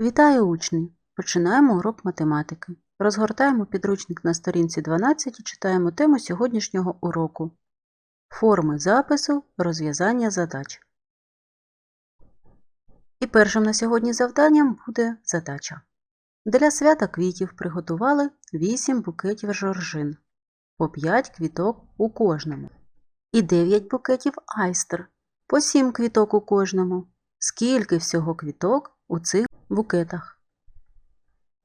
Вітаю учні! Починаємо урок математики. Розгортаємо підручник на сторінці 12 і читаємо тему сьогоднішнього уроку. Форми запису, розв'язання задач. І першим на сьогодні завданням буде задача. Для свята квітів приготували 8 букетів жоржин, по 5 квіток у кожному, і 9 букетів айстер, по 7 квіток у кожному. Скільки всього квіток у цих букетах?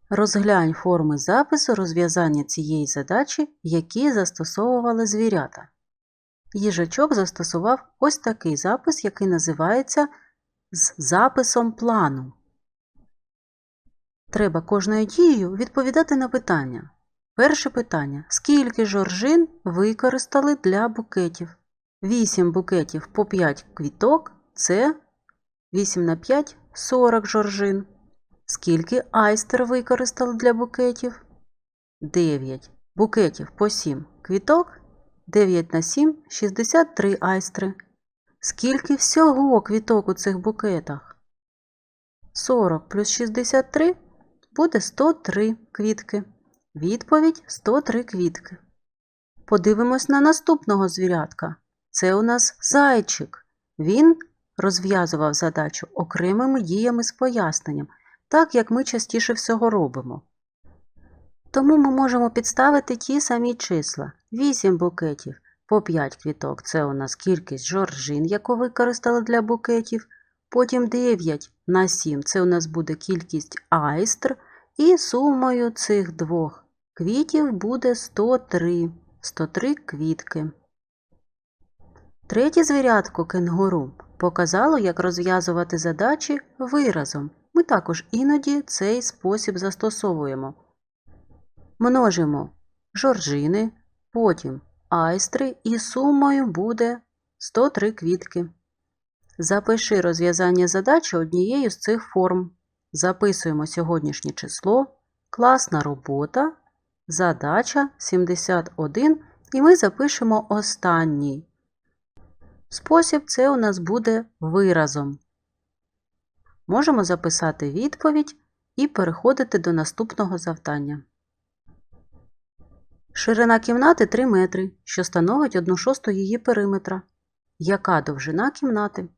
Розглянь форми запису розв'язання цієї задачі, які застосовували звірята. Їжачок застосував ось такий запис, який називається з записом плану. Треба кожною дією відповідати на питання. Перше питання. Скільки жоржин використали для букетів? 8 букетів по 5 квіток це 8 на 5 – 40 жоржин. Скільки айстер використали для букетів? 9 букетів по 7 квіток. 9 на 7 – 63 айстри. Скільки всього квіток у цих букетах? 40 плюс 63 буде 103 квітки. Відповідь 103 квітки. Подивимось на наступного звірятка. Це у нас зайчик. Він розв'язував задачу окремими діями з поясненням, так як ми частіше всього робимо. Тому ми можемо підставити ті самі числа. 8 букетів по 5 квіток це у нас кількість жоржин, яку використали для букетів. Потім 9 на 7 це у нас буде кількість айстр. І сумою цих двох квітів буде 103. 103 квітки. Третє звірятко кенгуру показало, як розв'язувати задачі виразом. Ми також іноді цей спосіб застосовуємо. Множимо жоржини, потім айстри і сумою буде 103 квітки. Запиши розв'язання задачі однією з цих форм. Записуємо сьогоднішнє число, класна робота, задача 71 і ми запишемо останній. Спосіб це у нас буде виразом. Можемо записати відповідь і переходити до наступного завдання. Ширина кімнати 3 метри, що становить 1 шосту її периметра. Яка довжина кімнати?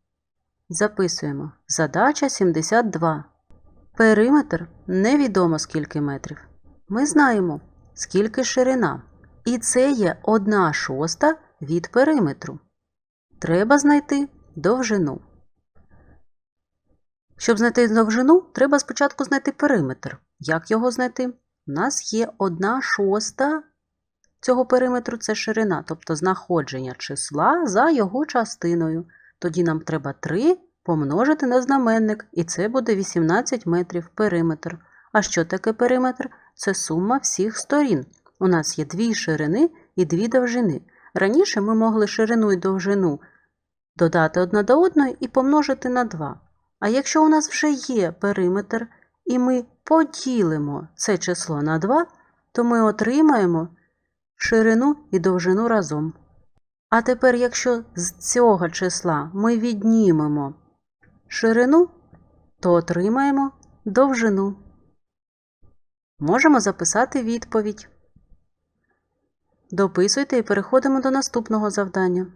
Записуємо. Задача 72. Периметр невідомо скільки метрів. Ми знаємо, скільки ширина. І це є 1 шоста від периметру. Треба знайти довжину. Щоб знайти довжину, треба спочатку знайти периметр. Як його знайти? У нас є 1 шоста цього периметру це ширина, тобто знаходження числа за його частиною. Тоді нам треба 3 помножити на знаменник, і це буде 18 метрів периметр. А що таке периметр? Це сума всіх сторін. У нас є дві ширини і дві довжини. Раніше ми могли ширину і довжину додати одна до одної і помножити на 2. А якщо у нас вже є периметр, і ми поділимо це число на 2, то ми отримаємо ширину і довжину разом. А тепер, якщо з цього числа ми віднімемо ширину, то отримаємо довжину. Можемо записати відповідь. Дописуйте і переходимо до наступного завдання.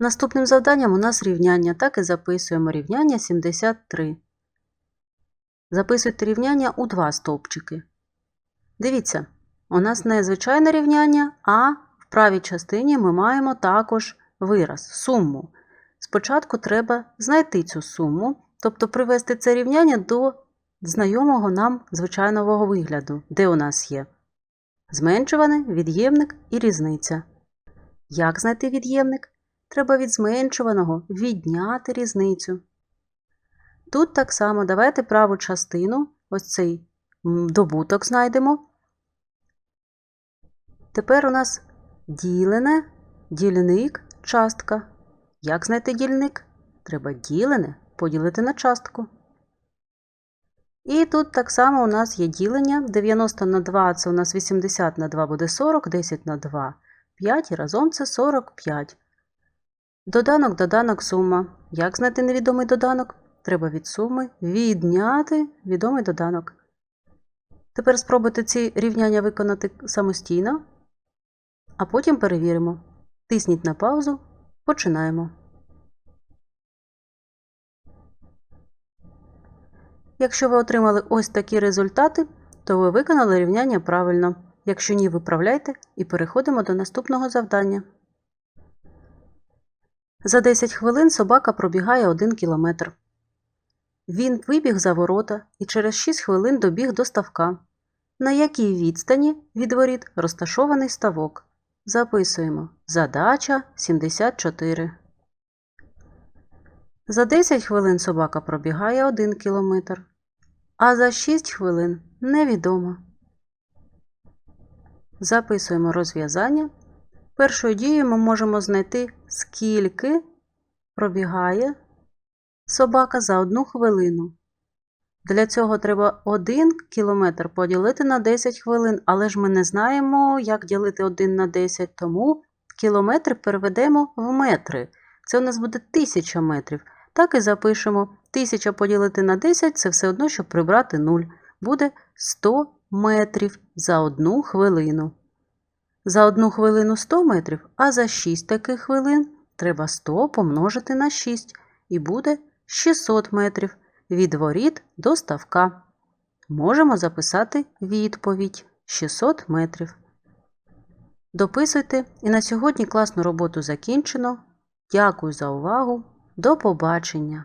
Наступним завданням у нас рівняння, так і записуємо рівняння 73. Записуйте рівняння у два стовпчики. Дивіться, у нас не звичайне рівняння, а в правій частині ми маємо також вираз, суму. Спочатку треба знайти цю суму, тобто привести це рівняння до знайомого нам звичайного вигляду, де у нас є зменшуваний, від'ємник і різниця. Як знайти від'ємник? Треба від зменшуваного відняти різницю. Тут так само давайте праву частину, ось цей добуток знайдемо. Тепер у нас ділене, дільник, частка. Як знайти дільник? Треба ділене поділити на частку. І тут так само у нас є ділення. 90 на 2 це у нас 80 на 2 буде 40, 10 на 2 5 і разом це 45. Доданок, доданок, сума. Як знайти невідомий доданок? треба від суми відняти відомий доданок. Тепер спробуйте ці рівняння виконати самостійно, а потім перевіримо. Тисніть на паузу. Починаємо. Якщо ви отримали ось такі результати, то ви виконали рівняння правильно. Якщо ні, виправляйте і переходимо до наступного завдання. За 10 хвилин собака пробігає 1 кілометр. Він вибіг за ворота і через 6 хвилин добіг до ставка. На якій відстані від воріт розташований ставок? Записуємо. Задача 74. За 10 хвилин собака пробігає 1 кілометр, а за 6 хвилин невідомо. Записуємо розв'язання. Першою дією ми можемо знайти, скільки пробігає собака за одну хвилину. Для цього треба 1 кілометр поділити на 10 хвилин, але ж ми не знаємо, як ділити 1 на 10, тому кілометри переведемо в метри. Це у нас буде 1000 метрів. Так і запишемо. 1000 поділити на 10 це все одно, щоб прибрати 0. Буде 100 метрів за одну хвилину. За одну хвилину 100 метрів, а за 6 таких хвилин треба 100 помножити на 6 і буде 600 метрів від воріт до ставка. Можемо записати відповідь 600 метрів. Дописуйте і на сьогодні класну роботу закінчено. Дякую за увагу. До побачення!